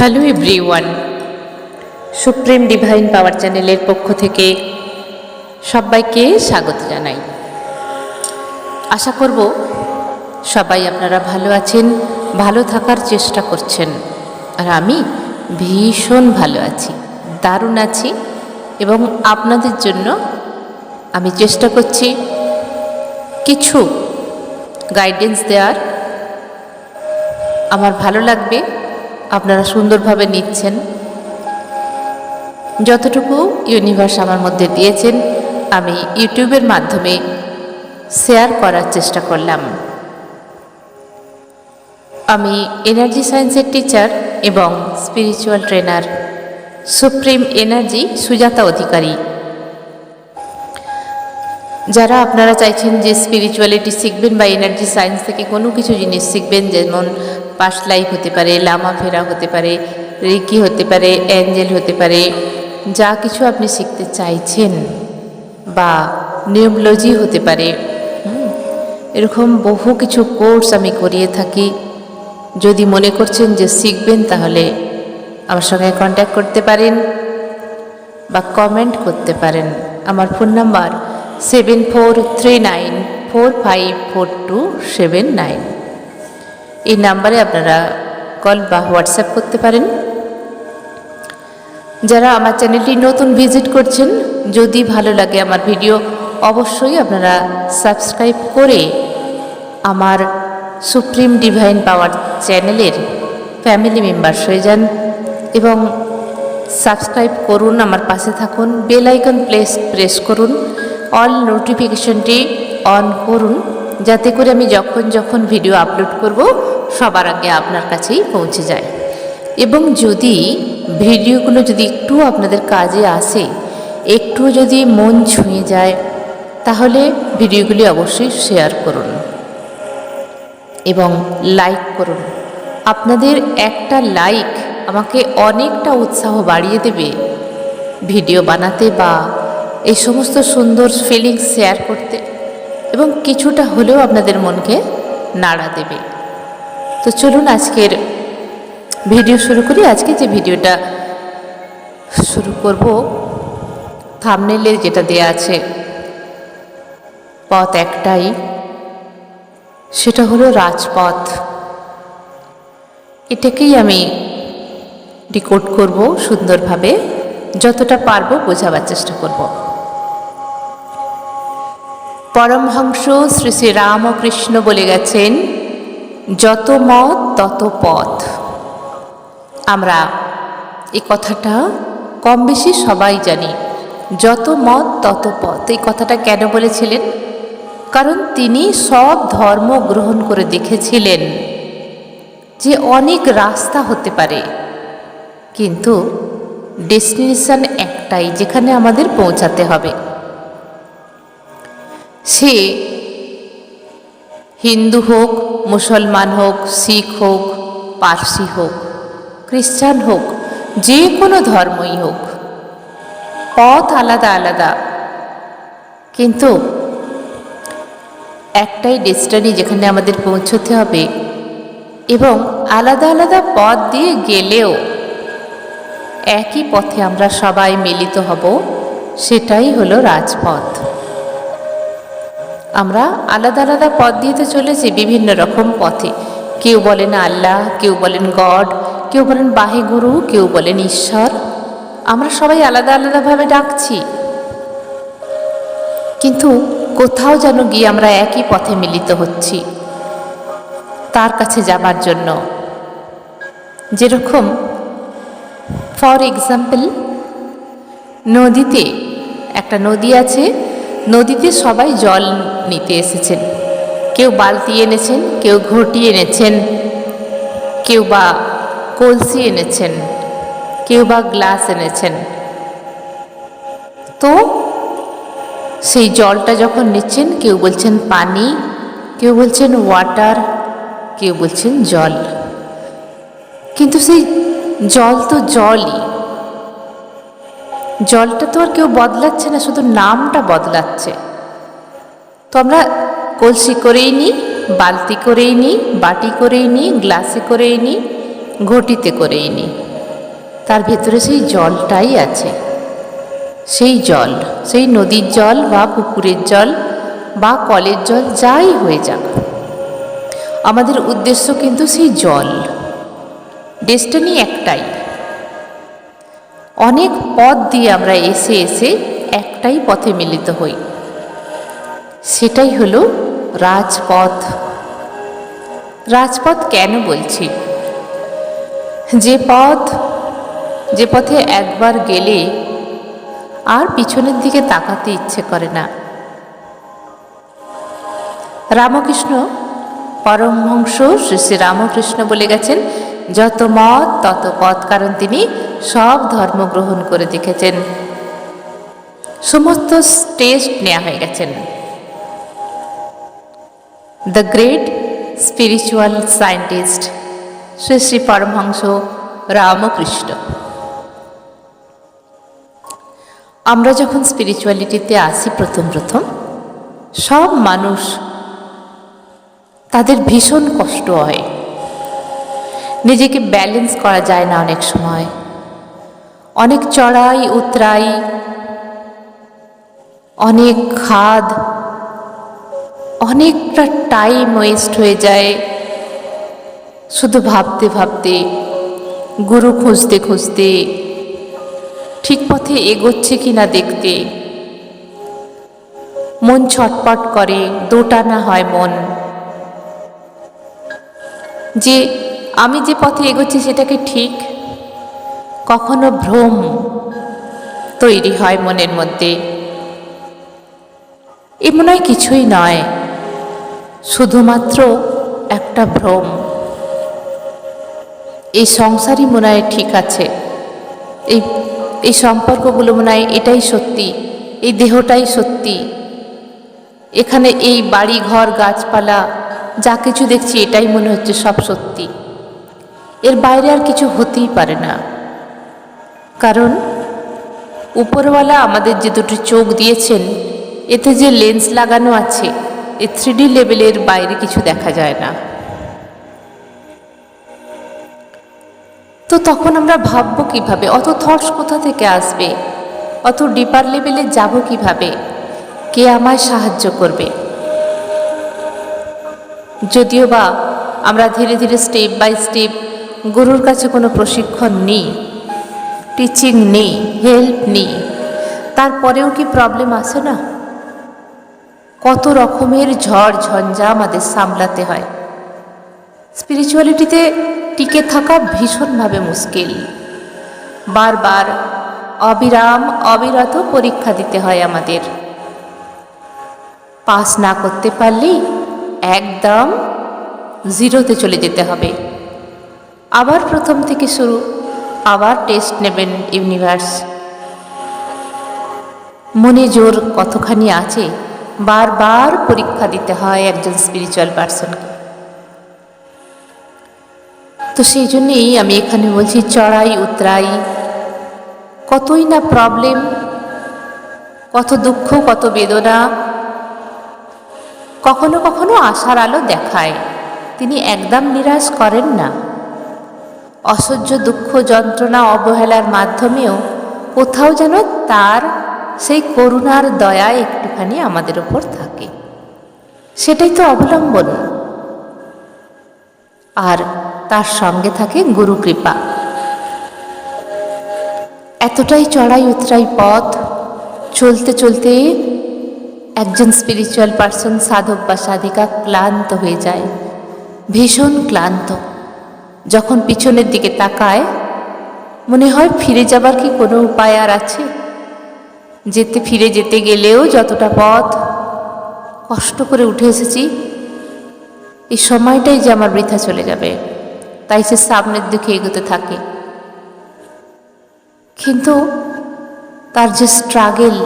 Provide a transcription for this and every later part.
Hello everyone supreme divine power চ্যানেলের পক্ষ থেকে সবাইকে স্বাগত জানাই। আশা করব সবাই আপনারা ভালো আছেন, ভালো থাকার চেষ্টা করছেন, আর আমি ভীষণ ভালো আছি, দারুণ আছি, এবং আপনাদের জন্য আমি চেষ্টা করছি কিছু গাইডেন্স দেওয়ার। আমার ভালো লাগবে আপনারা সুন্দরভাবে নিচ্ছেন। যতটুকু ইউনিভার্স আমার মধ্যে দিয়েছেন, আমি ইউটিউবের মাধ্যমে শেয়ার করার চেষ্টা করলাম। আমি এনার্জি সায়েন্সের টিচার এবং spiritual trainer supreme energy Sujata Adhikari. যারা আপনারা চাইছেন যে স্পিরিচুয়ালিটি শিখবেন বা এনার্জি সায়েন্স থেকে কোনো কিছু জিনিস শিখবেন, যেমন পাস্ট লাইফ হতে পারে, লামা ফেরা হতে পারে, রিকি হতে পারে, অ্যাঞ্জেল হতে পারে, যা কিছু আপনি শিখতে চাইছেন বা নিউমোলজি হতে পারে এরকম বহু কিছু কোর্স আমি করিয়ে থাকি। যদি মনে করছেন যে শিখবেন তাহলে আমার সঙ্গে কন্ট্যাক্ট করতে পারেন বা কমেন্ট করতে পারেন। আমার phone number seven four three nine four five four two seven nine এই নাম্বারে আপনারা কল বা হোয়াটসঅ্যাপ করতে পারেন। যারা আমার চ্যানেলটি নতুন ভিজিট করছেন, যদি ভালো লাগে আমার ভিডিও, অবশ্যই আপনারা সাবস্ক্রাইব করে আমার সুপ্রিম ডিভাইন পাওয়ার চ্যানেলের ফ্যামিলি মেম্বার্স হয়ে যান এবং সাবস্ক্রাইব করুন, আমার পাশে থাকুন, বেল আইকন প্লেস, প্রেস করুন, অল নোটিফিকেশনটি অন করুন, যাতে করে আমি যখন যখন ভিডিও আপলোড করব সবার আগে আপনার কাছেই পৌঁছে যায়। এবং যদি ভিডিওগুলো যদি একটু আপনাদের কাজে আসে, একটু যদি মন ছুঁয়ে যায়, তাহলে ভিডিওগুলি অবশ্যই শেয়ার করুন। এবং লাইক করুন। আপনাদের একটা লাইক আমাকে অনেকটা উৎসাহ বাড়িয়ে দেবে। ভিডিও বানাতে বা এই সমস্ত সুন্দর ফিলিংস শেয়ার করতে। এবং কিছুটা হলেও আপনাদের মনকে নাড়া দেবে। তো চলুন আজকের ভিডিও শুরু করি। আজকে যে ভিডিওটা শুরু করব থামনেলে যেটা দেয়া আছে, পথ একটাই, সেটা হলো রাজপথ। এটাকেই আমি ডিকোড করব সুন্দরভাবে, যতটা পারব বোঝাবার চেষ্টা করব। পরমহংস শ্রী শ্রী রামকৃষ্ণ বলে গেছেন যত মত, তত পথ। আমরা এই কথাটা কম বেশি সবাই জানি। যত মত, তত পথ। এই কথাটা কেন বলেছিলেন? কারণ তিনি সব ধর্ম গ্রহণ করে দেখেছিলেন যে অনেক রাস্তা হতে পারে। কিন্তু ডেস্টিনেশন একটাই, যেখানে আমাদের পৌঁছাতে হবে। সে হিন্দু হোক মুসলমান হোক, শিখ হোক, পার্সি হোক, খ্রিস্টান হোক, যে কোনো ধর্মই হোক, পথ আলাদা আলাদা। কিন্তু একটাই ডেস্টানি যেখানে আমাদের পৌঁছতে হবে এবং আলাদা আলাদা পথ দিয়ে গেলেও একই পথে আমরা সবাই মিলিত হব, সেটাই হলো রাজপথ। আমরা আলাদা আলাদা পথ দিয়ে তো চলেছি বিভিন্ন রকম পথে। কেউ বলেন আল্লাহ, কেউ বলেন গড, কেউ বলেন বাহেগুরু, কেউ বলেন ঈশ্বর। আমরা সবাই আলাদা আলাদাভাবে ডাকছি। কিন্তু কোথাও যেন গিয়ে আমরা একই পথে মিলিত হচ্ছি। তার কাছে যাবার জন্য। যেরকম ফর এক্সাম্পল নদীতে একটা নদী আছে নদীতে সবাই জল নিতে এসেছেন। কেউ বালতি এনেছেন, কেউ ঘটি এনেছেন, কেউ বা কলসি এনেছেন, কেউ বা গ্লাস এনেছেন। তো সেই জলটা যখন নিচ্ছেন, কেউ বলছেন পানি, কেউ বলছেন ওয়াটার কেউ বলছেন জল। কিন্তু সেই জল তো জলই। জলটা তো আর কেউ বদলাচ্ছে না, শুধু নামটা বদলাচ্ছে। তো আমরা কলসি করেই নিই, বালতি করেই নিই, বাটি করেই নিই, গ্লাসে করেই নিই, ঘটিতে করেই নিই। তার ভেতরে সেই জলটাই আছে। সেই জল, সেই নদীর জল বা পুকুরের জল বা কলের জল, যাই হয়ে যাক। আমাদের উদ্দেশ্য কিন্তু সেই জল। ডেস্টিনি একটাই। অনেক পথ দিয়ে আমরা এসে এসে একটাই পথে মিলিত হই। সেটাই হলো রাজপথ। রাজপথ কেন বলছি? যে পথ, যে পথে একবার গেলে আর পিছনের দিকে তাকাতে ইচ্ছে করে না। রামকৃষ্ণ পরমহংস শ্রী শ্রী রামকৃষ্ণ বলে গেছেন, যত মত, তত পথ। কারণ তিনি সব ধর্ম গ্রহণ করে দেখেছেন। সমস্ত টেস্ট নেওয়া হয়ে গেছেন। The great spiritual scientist Shri Shri Paramahansa Ramakrishna. আমরা যখন স্পিরিচুয়ালিটিতে আসি প্রথম প্রথম, সব মানুষ তাদের ভীষণ কষ্ট হয়। নিজেকে ব্যালেন্স করা যায় না অনেক সময়। অনেক চড়াই, উতরাই, অনেক খাদ, অনেকটা টাইম ওয়েস্ট হয়ে যায়। শুধু ভাবতে ভাবতে, গুরু খুঁজতে খুঁজতে, ঠিক পথে এগোচ্ছে কি না দেখতে। মন ছটপট করে, দোটানা হয় মন। যে আমি যে পথে এগোচ্ছি সেটাকে ঠিক কখনো ভ্রম তৈরি হয় মনের মধ্যে। এ মনে হয় কিছুই নয়, শুধুমাত্র একটা ভ্রম। এই সংসারই মনে হয় ঠিক আছে। এই এই সম্পর্কগুলো মনে হয় এটাই সত্যি, এই দেহটাই সত্যি। এখানে এই বাড়ি, ঘর, গাছপালা, যা কিছু দেখছি এটাই মনে হচ্ছে সব সত্যি। এর বাইরে আর কিছু হতেই পারে না। কারণ উপরওয়ালা আমাদের যে দুটি চোখ দিয়েছেন, এতে যে লেন্স লাগানো আছে, এ থ্রিডি লেভেলের বাইরে কিছু দেখা যায় না। তো তখন আমরা ভাববো কীভাবে? অত থটস কোথা থেকে আসবে? অত ডিপার লেভেলে যাব কীভাবে? কে আমায় সাহায্য করবে? যদিও বা আমরা ধীরে ধীরে স্টেপ বাই স্টেপ গুরুর কাছে কোনো প্রশিক্ষণ নেই টিচিং নেই হেল্প নেই তারপরেও কি প্রবলেম আসে না? কত রকমের ঝড়, ঝঞ্ঝা আমাদের সামলাতে হয়। স্পিরিচুয়ালিটিতে টিকে থাকা ভীষণভাবে মুশকিল। বারবার অবিরাম, অবিরত পরীক্ষা দিতে হয় আমাদের। পাস না করতে পারলেই একদম জিরোতে চলে যেতে হবে। আবার প্রথম থেকে শুরু আবার টেস্ট নেবেন ইউনিভার্স। মনে জোর কতখানি আছে, বারবার পরীক্ষা দিতে হয় একজন স্পিরিচুয়াল পার্সনকে তো সেই জন্যেই আমি এখানে বলছি, চড়াই, উতরাই, কতই না প্রবলেম কত দুঃখ, কত বেদনা, কখনো কখনো আশার আলো দেখায়। তিনি একদম নিরাশ করেন না। অসহ্য দুঃখ যন্ত্রণা অবহেলার মাধ্যমেও কোথাও যেন তার সেই করুণার দয়া একটুখানি আমাদের ওপর থাকে। সেটাই তো অবলম্বন। আর তার সঙ্গে থাকে গুরু কৃপা। এতটাই চড়াই উতরাই পথ, চলতে চলতে একজন স্পিরিচুয়াল পার্সন সাধক বা সাধিকা ক্লান্ত হয়ে যায়, ভীষণ ক্লান্ত। যখন পিছনের দিকে তাকায়, মনে হয় ফিরে যাবার কি কোনো উপায় আর আছে? যেতে ফিরে যেতে গেলেও যতটা পথ কষ্ট করে উঠে এসেছি এই সময়টাই যে আমার বৃথা চলে যাবে, তাই সে সামনের দিকে এগোতে থাকে। কিন্তু তার যে স্ট্রাগেল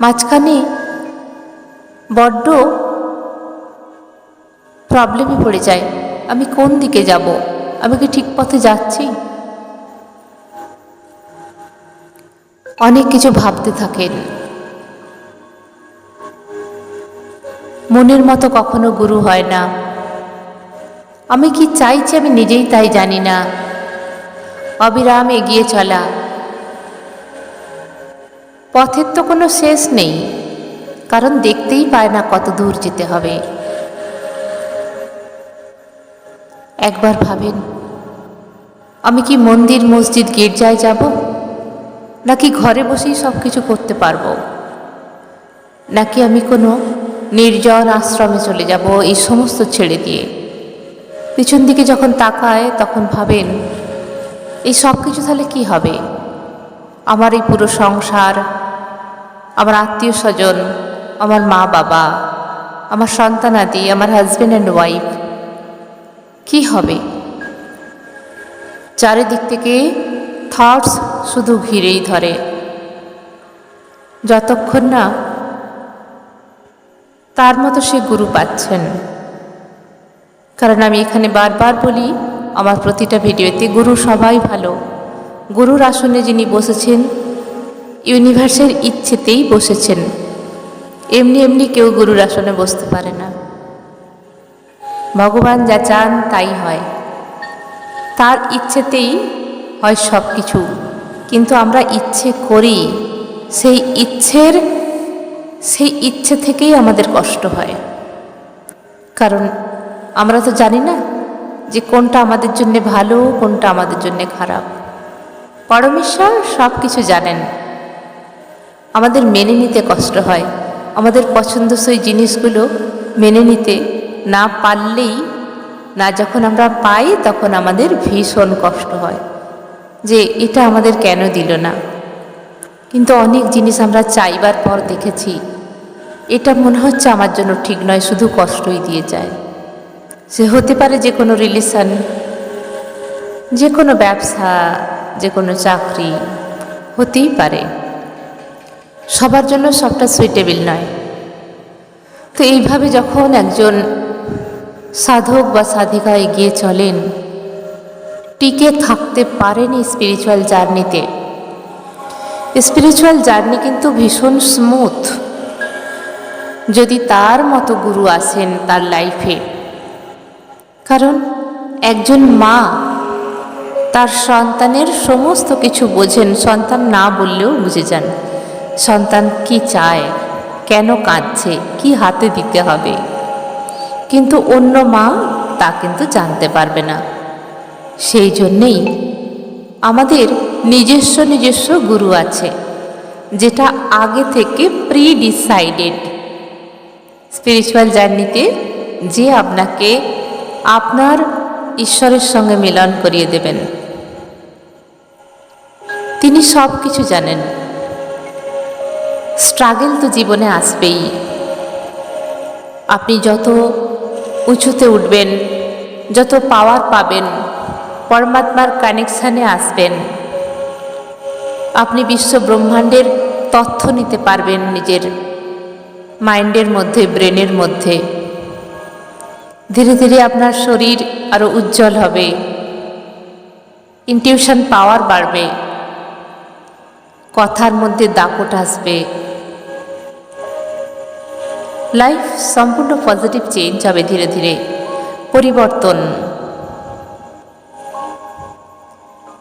মাঝখানে বড্ড প্রবলেমে পড়ে যায়। আমি কোন দিকে যাব? আমি কি ঠিক পথে যাচ্ছি? অনেক কিছু ভাবতে থাকেন। মনের মতো কখনো গুরু হয় না। আমি কি চাইছি আমি নিজেই তাই জানি না। অবিরাম এগিয়ে চলা। পথের তো কোনো শেষ নেই। কারণ দেখতেই পায় না কত দূর যেতে হবে। একবার ভাবেন, আমি কি মন্দির, মসজিদ, গির্জায় যাব? নাকি ঘরে বসেই সব কিছু করতে পারব? নাকি আমি কোনো নির্জন আশ্রমে চলে যাব এই সমস্ত ছেড়ে দিয়ে? পিছন দিকে যখন তাকায়, তখন ভাবেন, এই সব কিছু তাহলে কি হবে? আমার এই পুরো সংসার, আমার আত্মীয় স্বজন আমার মা বাবা আমার সন্তানাদি, আমার হাজব্যান্ড অ্যান্ড ওয়াইফ কি হবে? চারিদিক থেকে থটস শুধু ঘিরেই ধরে। যতক্ষণ না তার মতো সে গুরু পাচ্ছেন। কারণ আমি এখানে বারবার বলি, আমার প্রতিটা ভিডিওতে গুরু সবাই ভালো। গুরুর আসনে যিনি বসেছেন ইউনিভার্সের ইচ্ছেতেই বসেছেন। এমনি এমনি কেউ গুরুর আসনে বসতে পারে না। ভগবান যা চান তাই হয়। তার ইচ্ছেতেই হয় সব কিছু কিন্তু আমরা ইচ্ছে করি, সেই ইচ্ছের, সেই ইচ্ছে থেকেই আমাদের কষ্ট হয়। কারণ আমরা তো জানি না যে কোনটা আমাদের জন্য ভালো, কোনটা আমাদের জন্য খারাপ। পরমেশ্বর সব কিছু জানেন। আমাদের মেনে নিতে কষ্ট হয়। আমাদের পছন্দসই জিনিসগুলো মেনে নিতে না পারলেই, না যখন আমরা পাই তখন আমাদের ভীষণ কষ্ট হয় যে এটা আমাদের কেন দিল না। কিন্তু অনেক জিনিস আমরা চাইবার পর দেখেছি, এটা মনে হচ্ছে আমার জন্য ঠিক নয়, শুধু কষ্টই দিয়ে যায়। সে হতে পারে যে কোনো রিলেশন, যে কোনো ব্যবসা, যে কোনো চাকরি, হতেই পারে। সবার জন্য সবটা সুইটেবল নয়। তো এইভাবে যখন একজন সাধক বা সাধিকা এগিয়ে চলেন। টিকে থাকতে পারেনি স্পিরিচুয়াল জার্নিতে স্পিরিচুয়াল জার্নি কিন্তু ভীষণ স্মুথ যদি তার মতো গুরু আসেন তার লাইফে কারণ একজন মা তার সন্তানের সমস্ত কিছু বোঝেন, সন্তান না বললেও বুঝে যান। সন্তান কি চায়, কেন কাঁদছে, কি হাতে দিতে হবে। কিন্তু অন্য মা তা কিন্তু জানতে পারবে না। সেই জন্যেই আমাদের নিজস্ব নিজস্ব গুরু আছে, যেটা আগে থেকে প্রি ডিসাইডেড স্পিরিচুয়াল জার্নিতে যে আপনাকে আপনার ঈশ্বরের সঙ্গে মিলন করিয়ে দেবেন। তিনি সব কিছু জানেন। স্ট্রাগল তো জীবনে আসবেই। আপনি যত উঁচুতে উঠবেন, যত পাওয়ার পাবেন, পরমাত্মার কানেকশানে আসবেন। আপনি বিশ্ব ব্রহ্মাণ্ডের তথ্য নিতে পারবেন নিজের মাইন্ডের মধ্যে, ব্রেনের মধ্যে। ধীরে ধীরে আপনার শরীর আরও উজ্জ্বল হবে। ইনটিউশন পাওয়ার বাড়বে। কথার মধ্যে দাপট আসবে। লাইফ সম্পূর্ণ পজিটিভ চেঞ্জ হবে ধীরে ধীরে। পরিবর্তন।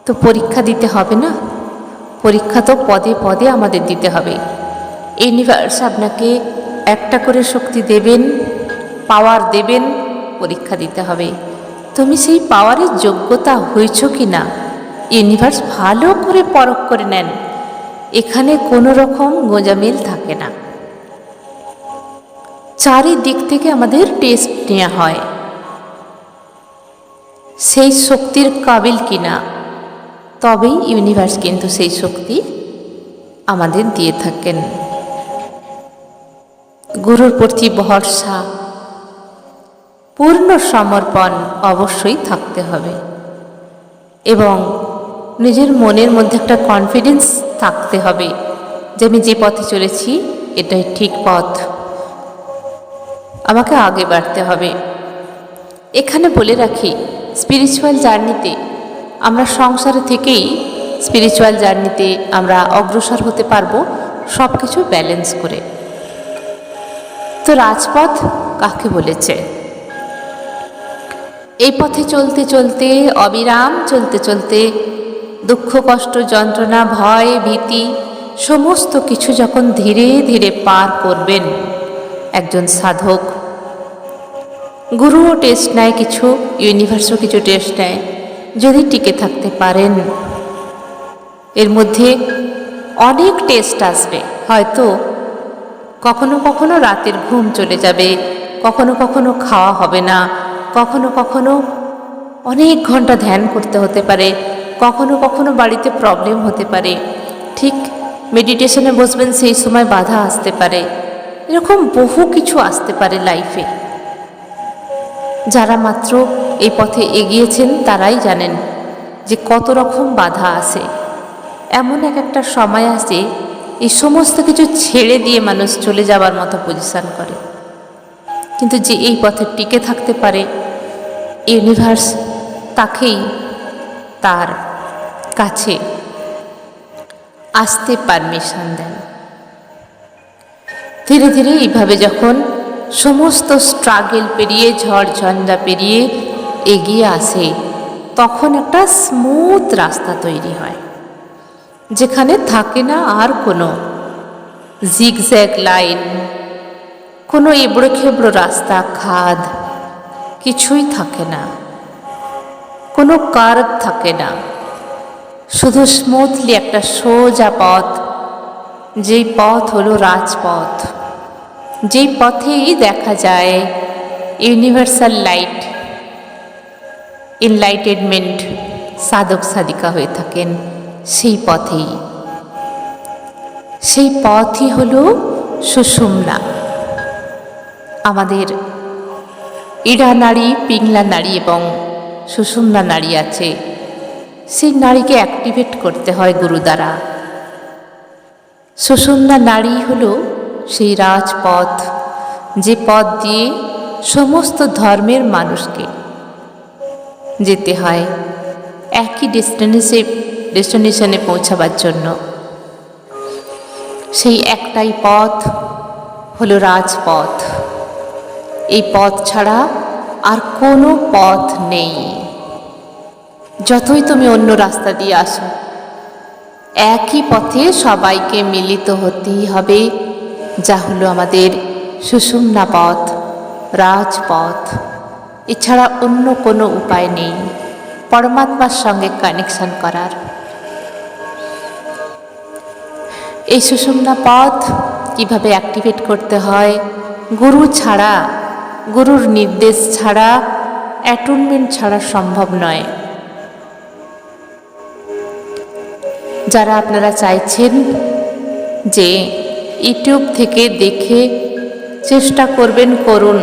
তো পরীক্ষা দিতে হবে না? পরীক্ষা তো পদে পদে আমাদের দিতে হবে। ইউনিভার্স আপনাকে একটা করে শক্তি দেবেন পাওয়ার দেবেন, পরীক্ষা দিতে হবে। তুমি সেই পাওয়ারের যোগ্যতা হয়েছ কি না? ইউনিভার্স ভালো করে পরখ করে নেন। এখানে কোনো রকম গোঁজামিল থাকে না। চারিদিক থেকে আমাদের টেস্ট নেওয়া হয়। সেই শক্তির কাবিল কিনা, তবেই ইউনিভার্স কিন্তু সেই শক্তি আমাদের দিয়ে থাকেন। গুরুর প্রতি ভরসা, পূর্ণ সমর্পণ অবশ্যই থাকতে হবে। এবং নিজের মনের মধ্যে একটা কনফিডেন্স থাকতে হবে যে আমি যে পথে চলেছি, এটাই ঠিক পথ। আমাকে আগে বাড়তে হবে। এখানে বলে রাখি স্পিরিচুয়াল জার্নিতে আমরা সংসারে থেকেই স্পিরিচুয়াল জার্নিতে আমরা অগ্রসর হতে পারব সব কিছু ব্যালেন্স করে। তো রাজপথ কাকে বলেছে? এই পথে চলতে চলতে অবিরাম, চলতে চলতে দুঃখ, কষ্ট, যন্ত্রণা, ভয়, ভীতি, সমস্ত কিছু যখন ধীরে ধীরে পার করবেন, একজন সাধক গুরুও টেস্ট নেয় কিছু ইউনিভার্সও কিছু টেস্ট নেয়, যদি টিকে থাকতে পারেন। এর মধ্যে অনেক টেস্ট আসবে, হয়তো কখনো কখনো রাতের ঘুম চলে যাবে, কখনো কখনো খাওয়া হবে না, কখনো কখনো অনেক ঘণ্টা ধ্যান করতে হতে পারে, কখনো কখনো বাড়িতে প্রবলেম হতে পারে। ঠিক মেডিটেশনে বসবেন, সেই সময় বাধা আসতে পারে। এরকম বহু কিছু আসতে পারে লাইফে যারা মাত্র এই পথে এগিয়েছেন তারাই জানেন যে কত রকম বাধা আসে এমন এক একটা সময় আসে এই সমস্ত কিছু ছেড়ে দিয়ে মানুষ চলে যাবার মতো পজিশান করে। কিন্তু যে এই পথে টিকে থাকতে পারে ইউনিভার্স তাকেই তার কাছে আসতে পারমিশন দেন। ধীরে ধীরে এইভাবে যখন সমস্ত স্ট্রাগেল পেরিয়ে ঝড় ঝঞ্ঝা পেরিয়ে এগিয়ে আসে, তখন একটা স্মুথ রাস্তা তৈরি হয়, যেখানে থাকে না আর কোনো জিগজ্যাগ লাইন কোনো এবড়ো খেবড়ো রাস্তা, খাদ, কিছুই থাকে না, কোনো কার্ভ থাকে না, শুধু স্মুথলি একটা সোজা পথ, যেই পথ হলো রাজপথ। যেই পথেই দেখা যায়, ইউনিভার্সাল লাইট, এনলাইটেনমেন্ট সাধক সাধিকা হয়ে থাকেন সেই পথেই। সেই পথই হল সুষুম্না। আমাদের ইড়া নারী, পিংলা নারী এবং সুষুম্না নারী আছে। সেই নারীকে অ্যাক্টিভেট করতে হয় গুরু দ্বারা। সুষুম্না নারী হলো সেই রাজপথ, যে পথ দিয়ে সমস্ত ধর্মের মানুষকে যেতে হয় একই ডেস্টিনেশে ডেস্টিনেশনে পৌঁছাবার জন্য। সেই একটাই পথ হলো রাজপথ। এই পথ ছাড়া আর কোনো পথ নেই। যতই তুমি অন্য রাস্তা দিয়ে আসো, একই পথে সবাইকে মিলিত হতেই হবে। যা হলো আমাদের সুষুম্না পথ রাজপথ। এছাড়া অন্য কোনো উপায় নেই, পরমাত্মার সঙ্গে কানেকশন করার। এই সুষুম্না পথ কীভাবে অ্যাক্টিভেট করতে হয়? গুরু ছাড়া, গুরুর নির্দেশ ছাড়া অ্যাটুনমেন্ট ছাড়া সম্ভব নয়। যারা আপনারা চাইছেন যে ইউটিউব থেকে দেখে চেষ্টা করবেন করুন।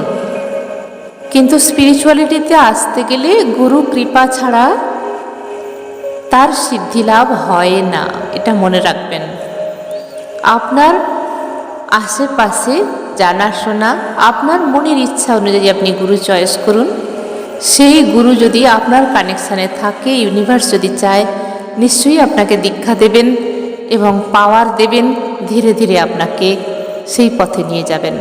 কিন্তু স্পিরিচুয়ালিটিতে আসতে গেলে গুরু কৃপা ছাড়া তার সিদ্ধি লাভ হয় না, এটা মনে রাখবেন। আপনার আশেপাশে জানাশোনা, আপনার মনের ইচ্ছা অনুযায়ী আপনি গুরু চয়েস করুন। সেই গুরু যদি আপনার কানেকশানে থাকে ইউনিভার্স যদি চায়, নিশ্চয়ই আপনাকে দীক্ষা দেবেন এবং পাওয়ার দেবেন। ধীরে ধীরে আপনাকে সেই পথে নিয়ে যাবেন।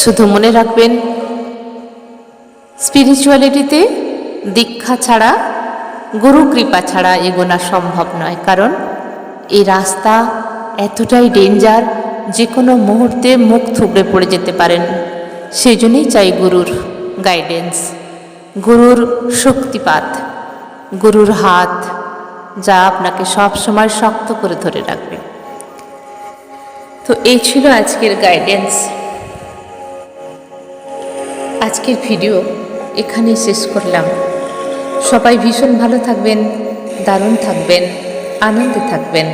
শুধু মনে রাখবেন স্পিরিচুয়ালিটিতে দীক্ষা ছাড়া, গুরু কৃপা ছাড়া এগোনা সম্ভব নয়, কারণ এই রাস্তা এতটাই ডেঞ্জার যে কোনো মুহূর্তে মুখ থুবড়ে পড়ে যেতে পারেন। সেই জন্যই চাই গুরুর গাইডেন্স গুরুর শক্তিপাত, গুরুর হাত যা আপনাকে সব সময় শক্ত করে ধরে রাখবে। তো এই ছিল আজকের গাইডেন্স আজকের ভিডিও এখানেই শেষ করলাম। সবাই ভীষণ ভালো থাকবেন, দারুণ থাকবেন, আনন্দে থাকবেন।